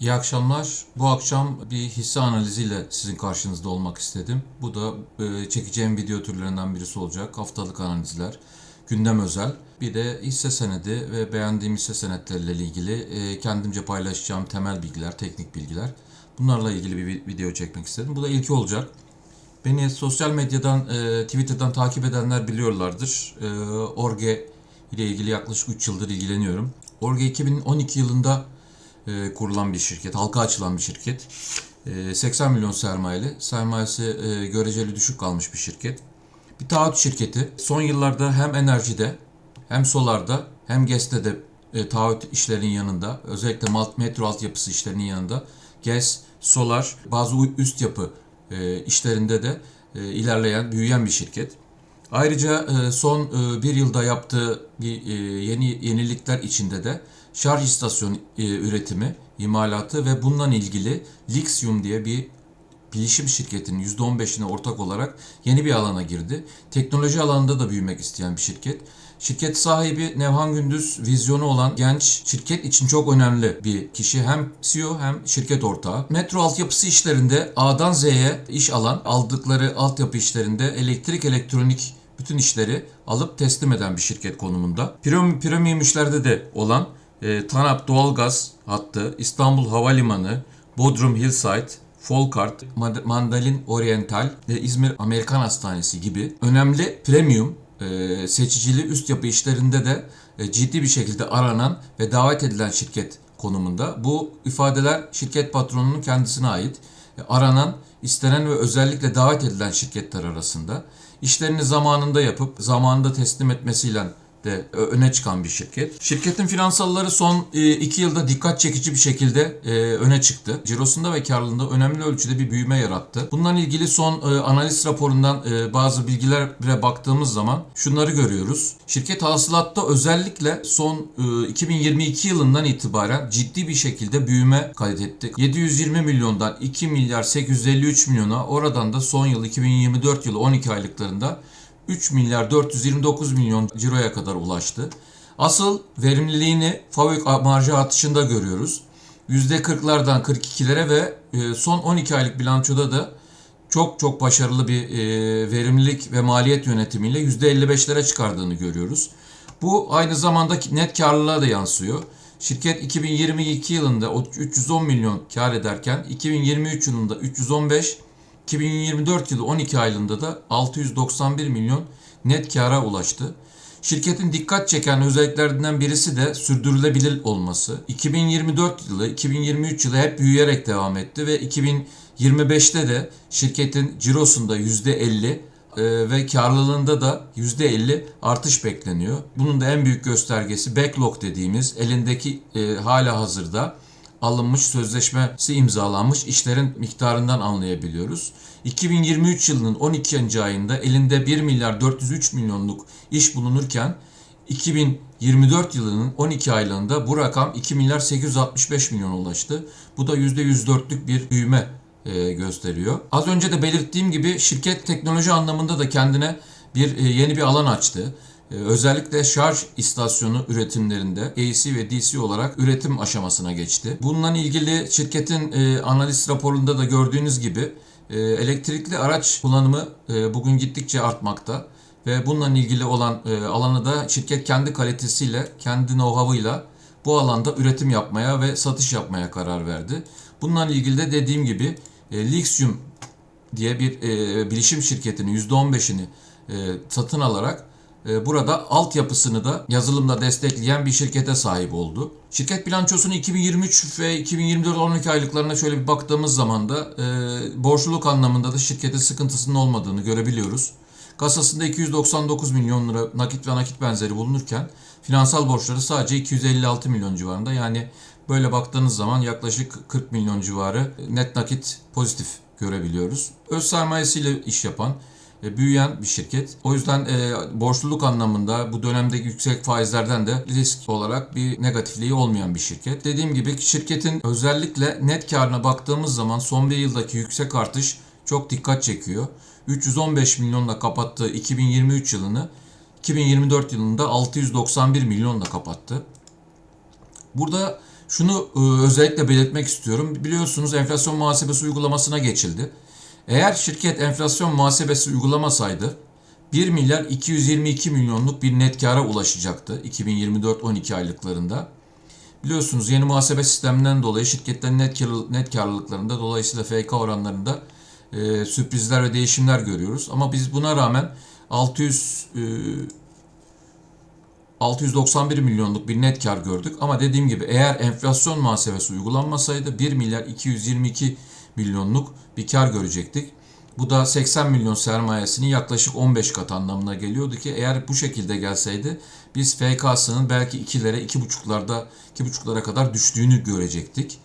İyi akşamlar. Bu akşam bir hisse analiziyle sizin karşınızda olmak istedim. Bu da e, çekeceğim video türlerinden birisi olacak. Haftalık analizler, gündem özel. Bir de hisse senedi ve beğendiğim hisse senetleriyle ilgili e, kendimce paylaşacağım temel bilgiler, teknik bilgiler. Bunlarla ilgili bir vi- video çekmek istedim. Bu da ilki olacak. Beni sosyal medyadan, e, Twitter'dan takip edenler biliyorlardır. Orge ile ilgili yaklaşık 3 yıldır ilgileniyorum. Orge 2012 yılında e, kurulan bir şirket, halka açılan bir şirket. E, 80 milyon sermayeli, sermayesi e, göreceli düşük kalmış bir şirket. Bir taahhüt şirketi. Son yıllarda hem enerjide, hem solarda, hem GES'te de e, taahhüt işlerinin yanında, özellikle metro altyapısı işlerinin yanında GES, solar, bazı üst yapı e, işlerinde de e, ilerleyen, büyüyen bir şirket. Ayrıca e, son e, bir yılda yaptığı e, yeni yenilikler içinde de şarj istasyonu üretimi, imalatı ve bundan ilgili Lixium diye bir bilişim şirketinin %15'ine ortak olarak yeni bir alana girdi. Teknoloji alanında da büyümek isteyen bir şirket. Şirket sahibi Nevhan Gündüz vizyonu olan genç şirket için çok önemli bir kişi. Hem CEO hem şirket ortağı. Metro altyapısı işlerinde A'dan Z'ye iş alan, aldıkları altyapı işlerinde elektrik, elektronik bütün işleri alıp teslim eden bir şirket konumunda. Premium, premium işlerde de olan e, TANAP doğalgaz hattı, İstanbul Havalimanı, Bodrum Hillside, Folkart, Mandalin Oriental ve İzmir Amerikan Hastanesi gibi önemli premium e, seçicili üst yapı işlerinde de e, ciddi bir şekilde aranan ve davet edilen şirket konumunda. Bu ifadeler şirket patronunun kendisine ait. E, aranan, istenen ve özellikle davet edilen şirketler arasında. İşlerini zamanında yapıp zamanında teslim etmesiyle de ö- öne çıkan bir şirket. Şirketin finansalları son 2 yılda dikkat çekici bir şekilde e, öne çıktı. Cirosunda ve karlılığında önemli ölçüde bir büyüme yarattı. Bundan ilgili son e, analiz raporundan e, bazı bilgilere baktığımız zaman şunları görüyoruz. Şirket hasılatta özellikle son e, 2022 yılından itibaren ciddi bir şekilde büyüme kaydetti. 720 milyondan 2 milyar 853 milyona oradan da son yıl 2024 yılı 12 aylıklarında 3 milyar 429 milyon ciroya kadar ulaştı. Asıl verimliliğini fabrik marjı artışında görüyoruz. %40'lardan 42'lere ve e, son 12 aylık bilançoda da çok çok başarılı bir e, verimlilik ve maliyet yönetimiyle %55'lere çıkardığını görüyoruz. Bu aynı zamanda net karlılığa da yansıyor. Şirket 2022 yılında o 310 milyon kar ederken 2023 yılında 315, 2024 yılı 12 aylığında da 691 milyon net kâra ulaştı. Şirketin dikkat çeken özelliklerinden birisi de sürdürülebilir olması. 2024 yılı, 2023 yılı hep büyüyerek devam etti ve 2025'te de şirketin cirosunda %50 e, ve karlılığında da %50 artış bekleniyor. Bunun da en büyük göstergesi backlog dediğimiz elindeki e, hala hazırda alınmış sözleşmesi imzalanmış işlerin miktarından anlayabiliyoruz. 2023 yılının 12. ayında elinde 1 milyar 403 milyonluk iş bulunurken 2024 yılının 12 aylığında bu rakam 2 milyar 865 milyon ulaştı. Bu da %104'lük bir büyüme e, gösteriyor. Az önce de belirttiğim gibi şirket teknoloji anlamında da kendine bir e, yeni bir alan açtı. Ee, Özellikle şarj istasyonu üretimlerinde AC ve DC olarak üretim aşamasına geçti. Bununla ilgili şirketin e, analiz raporunda da gördüğünüz gibi e, elektrikli araç kullanımı e, bugün gittikçe artmakta ve bununla ilgili olan alanı da şirket kendi kalitesiyle, kendi know-how'ıyla bu alanda üretim yapmaya ve satış yapmaya karar verdi. Bununla ilgili de dediğim gibi Lixium diye bir bilişim şirketinin %15'ini e, satın alarak burada altyapısını da yazılımla destekleyen bir şirkete sahip oldu. Şirket bilançosunu 2023 ve 2024 12 aylıklarına şöyle bir baktığımız zaman da e, borçluluk anlamında da şirketin sıkıntısının olmadığını görebiliyoruz. Kasasında 299 milyon lira nakit ve nakit benzeri bulunurken finansal borçları sadece 256 milyon civarında. Yani böyle baktığınız zaman yaklaşık 40 milyon civarı net nakit pozitif görebiliyoruz. Öz sermayesiyle iş yapan büyüyen bir şirket. O yüzden e, borçluluk anlamında bu dönemdeki yüksek faizlerden de risk olarak bir negatifliği olmayan bir şirket. Dediğim gibi şirketin özellikle net karına baktığımız zaman son bir yıldaki yüksek artış çok dikkat çekiyor. 315 milyonla kapattığı 2023 yılını 2024 yılında 691 milyonla kapattı. Burada Şunu e, özellikle belirtmek istiyorum. Biliyorsunuz enflasyon muhasebesi uygulamasına geçildi. Eğer şirket enflasyon muhasebesi uygulamasaydı 1 milyar 222 milyonluk bir net kâra ulaşacaktı 2024-12 aylıklarında. Biliyorsunuz yeni muhasebe sisteminden dolayı şirketlerin net, kar, net karlılıklarında dolayısıyla FK oranlarında e, sürprizler ve değişimler görüyoruz. Ama biz buna rağmen 600 e, 691 milyonluk bir net kar gördük. Ama dediğim gibi eğer enflasyon muhasebesi uygulanmasaydı 1 milyar 222 milyonluk bir kar görecektik. Bu da 80 milyon sermayesinin yaklaşık 15 kat anlamına geliyordu ki eğer bu şekilde gelseydi biz FK'sının belki 2'lere 2,5'larda 2,5'lara kadar düştüğünü görecektik.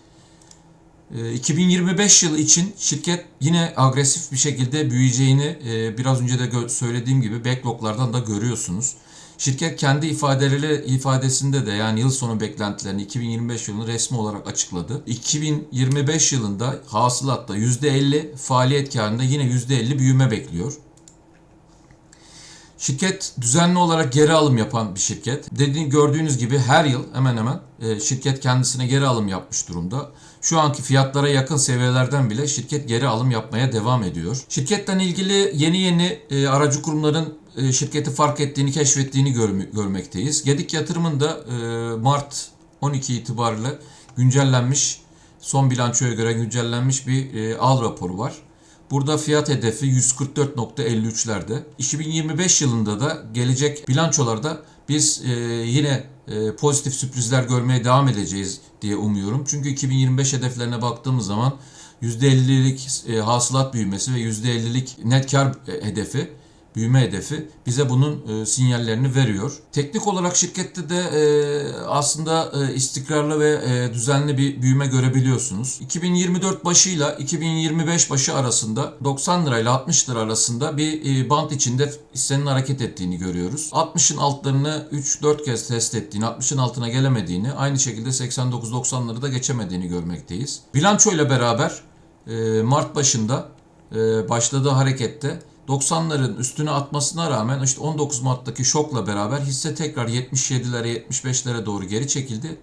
Ee, 2025 yılı için şirket yine agresif bir şekilde büyüyeceğini e, biraz önce de söylediğim gibi backloglardan da görüyorsunuz. Şirket kendi ifadeleri ifadesinde de yani yıl sonu beklentilerini 2025 yılını resmi olarak açıkladı. 2025 yılında hasılatta %50, faaliyet karında yine %50 büyüme bekliyor. Şirket düzenli olarak geri alım yapan bir şirket. Dediğim gördüğünüz gibi her yıl hemen hemen e, şirket kendisine geri alım yapmış durumda. Şu anki fiyatlara yakın seviyelerden bile şirket geri alım yapmaya devam ediyor. Şirketten ilgili yeni yeni e, aracı kurumların şirketi fark ettiğini, keşfettiğini görm- görmekteyiz. Gedik Yatırım'ın da e, Mart 12 itibariyle güncellenmiş, son bilançoya göre güncellenmiş bir e, al raporu var. Burada fiyat hedefi 144.53'lerde. 2025 yılında da gelecek bilançolarda biz e, yine e, pozitif sürprizler görmeye devam edeceğiz diye umuyorum. Çünkü 2025 hedeflerine baktığımız zaman %50'lik e, hasılat büyümesi ve %50'lik net kar e, hedefi büyüme hedefi bize bunun e, sinyallerini veriyor. Teknik olarak şirkette de e, aslında e, istikrarlı ve e, düzenli bir büyüme görebiliyorsunuz. 2024 başıyla 2025 başı arasında 90 lirayla 60 lira arasında bir e, bant içinde hissenin hareket ettiğini görüyoruz. 60'ın altlarını 3-4 kez test ettiğini, 60'ın altına gelemediğini, aynı şekilde 89-90'ları da geçemediğini görmekteyiz. Bilanço ile beraber e, Mart başında e, başladığı harekette 90'ların üstüne atmasına rağmen işte 19 Mart'taki şokla beraber hisse tekrar 77'lere 75'lere doğru geri çekildi.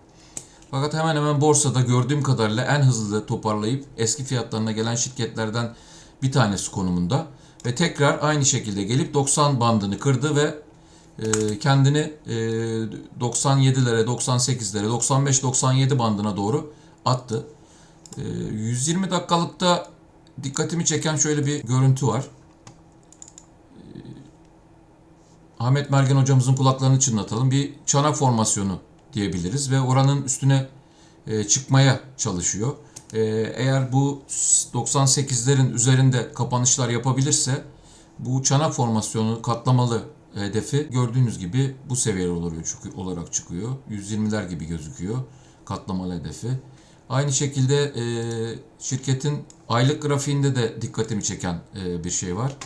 Fakat hemen hemen borsada gördüğüm kadarıyla en hızlı toparlayıp eski fiyatlarına gelen şirketlerden bir tanesi konumunda. Ve tekrar aynı şekilde gelip 90 bandını kırdı ve e, kendini e, 97'lere, 98'lere, 95-97 bandına doğru attı. E, 120 dakikalıkta dikkatimi çeken şöyle bir görüntü var. Ahmet Mergen hocamızın kulaklarını çınlatalım. Bir çanak formasyonu diyebiliriz ve oranın üstüne e, çıkmaya çalışıyor. E, eğer bu 98'lerin üzerinde kapanışlar yapabilirse bu çanak formasyonu katlamalı hedefi gördüğünüz gibi bu oluyor, olarak çıkıyor. 120'ler gibi gözüküyor katlamalı hedefi. Aynı şekilde e, şirketin aylık grafiğinde de dikkatimi çeken e, bir şey var.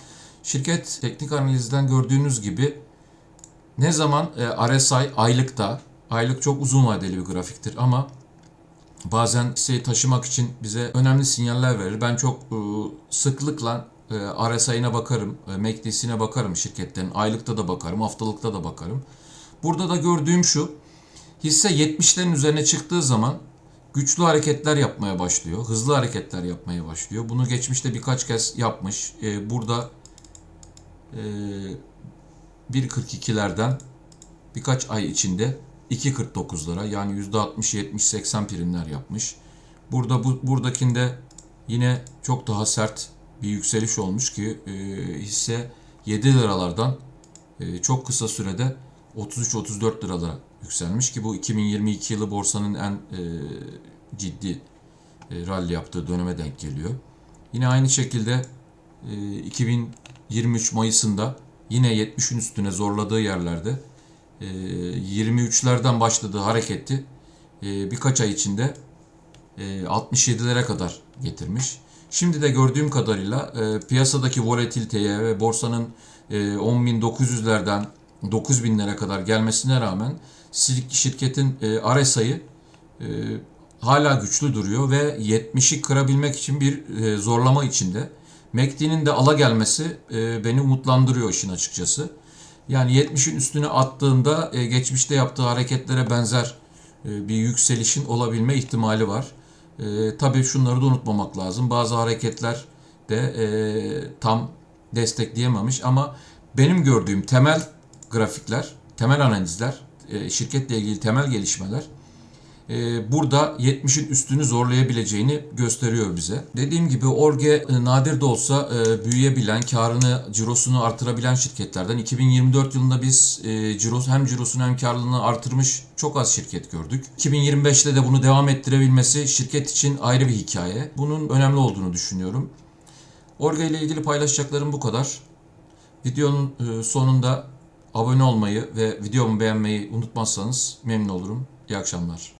Şirket teknik analizden gördüğünüz gibi ne zaman e, RSI aylıkta, aylık çok uzun vadeli bir grafiktir ama bazen hisseyi taşımak için bize önemli sinyaller verir. Ben çok e, sıklıkla e, RSI'ine bakarım, e, MACD'sine bakarım şirketlerin. Aylıkta da bakarım, haftalıkta da bakarım. Burada da gördüğüm şu, hisse 70'lerin üzerine çıktığı zaman güçlü hareketler yapmaya başlıyor. Hızlı hareketler yapmaya başlıyor. Bunu geçmişte birkaç kez yapmış. E, burada e, 1.42'lerden birkaç ay içinde 2.49'lara yani %60-70-80 primler yapmış. Burada bu buradakinde yine çok daha sert bir yükseliş olmuş ki e, hisse 7 liralardan e, çok kısa sürede 33-34 liralara yükselmiş ki bu 2022 yılı borsanın en e, ciddi e, rally yaptığı döneme denk geliyor. Yine aynı şekilde e, 2023 Mayıs'ında yine 70'in üstüne zorladığı yerlerde e, 23'lerden başladığı hareketi e, birkaç ay içinde e, 67'lere kadar getirmiş. Şimdi de gördüğüm kadarıyla e, piyasadaki volatiliteye ve borsanın e, 10.900'lerden 9.000'lere kadar gelmesine rağmen şirketin e, e, hala güçlü duruyor ve 70'i kırabilmek için bir e, zorlama içinde. MACD'nin de ala gelmesi e, beni umutlandırıyor işin açıkçası. Yani 70'in üstüne attığında e, geçmişte yaptığı hareketlere benzer e, bir yükselişin olabilme ihtimali var. Tabii şunları da unutmamak lazım. Bazı hareketler de tam destekleyememiş ama benim gördüğüm temel grafikler, temel analizler, şirketle ilgili temel gelişmeler burada 70'in üstünü zorlayabileceğini gösteriyor bize. Dediğim gibi Orge e, nadir de olsa e, büyüyebilen, karını, cirosunu artırabilen şirketlerden. 2024 yılında biz e, ciros, hem cirosunu hem karlılığını artırmış çok az şirket gördük. 2025'te de bunu devam ettirebilmesi şirket için ayrı bir hikaye. Bunun önemli olduğunu düşünüyorum. Orge ile ilgili paylaşacaklarım bu kadar. Videonun e, sonunda abone olmayı ve videomu beğenmeyi unutmazsanız memnun olurum. İyi akşamlar.